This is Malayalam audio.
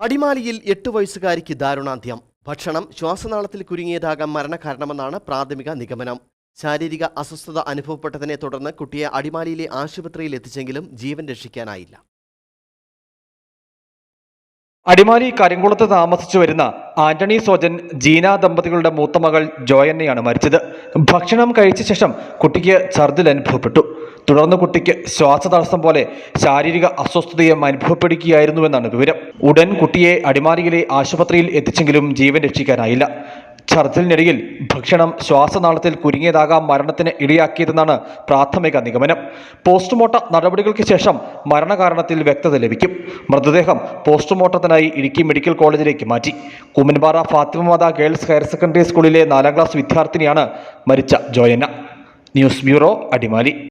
അടിമാലിയിൽ എട്ട് വയസ്സുകാരിക്ക് ദാരുണാന്ത്യം. ഭക്ഷണം ശ്വാസനാളത്തിൽ കുരുങ്ങിയതാകാം മരണകാരണമെന്നാണ് പ്രാഥമിക നിഗമനം. ശാരീരിക അസ്വസ്ഥത അനുഭവപ്പെട്ടതിനെ തുടർന്ന് കുട്ടിയെ അടിമാലിയിലെ ആശുപത്രിയിൽ എത്തിച്ചെങ്കിലും ജീവൻ രക്ഷിക്കാനായില്ല. അടിമാലി കരിങ്കുളത്ത് താമസിച്ചു വരുന്ന ആന്റണി സോജൻ ജീന ദമ്പതികളുടെ മൂത്ത മകൾ ജോയന്നയാണ് മരിച്ചത്. ഭക്ഷണം കഴിച്ച ശേഷം കുട്ടിക്ക് ഛർദിൽ അനുഭവപ്പെട്ടു. തുടർന്ന് കുട്ടിക്ക് ശ്വാസതടസ്സം പോലെ ശാരീരിക അസ്വസ്ഥതയും അനുഭവപ്പെടുകയായിരുന്നുവെന്നാണ് വിവരം. ഉടൻ കുട്ടിയെ അടിമാലിയിലെ ആശുപത്രിയിൽ എത്തിച്ചെങ്കിലും ജീവൻ രക്ഷിക്കാനായില്ല. ഛർദിലിനിടയിൽ ഭക്ഷണം ശ്വാസനാളത്തിൽ കുരുങ്ങിയതാകാം മരണത്തിന് ഇടയാക്കിയതെന്നാണ് പ്രാഥമിക നിഗമനം. പോസ്റ്റ്മോർട്ടം നടപടികൾക്ക് ശേഷം മരണകാരണത്തിൽ വ്യക്തത ലഭിക്കും. മൃതദേഹം പോസ്റ്റ്മോർട്ടത്തിനായി ഇടുക്കി മെഡിക്കൽ കോളേജിലേക്ക് മാറ്റി. Kummanpara Fathima Matha girls higher secondary സ്കൂളിലെ നാലാം ക്ലാസ് വിദ്യാർത്ഥിനിയാണ് മരിച്ച ജോയന്ന. News bureau Adimali.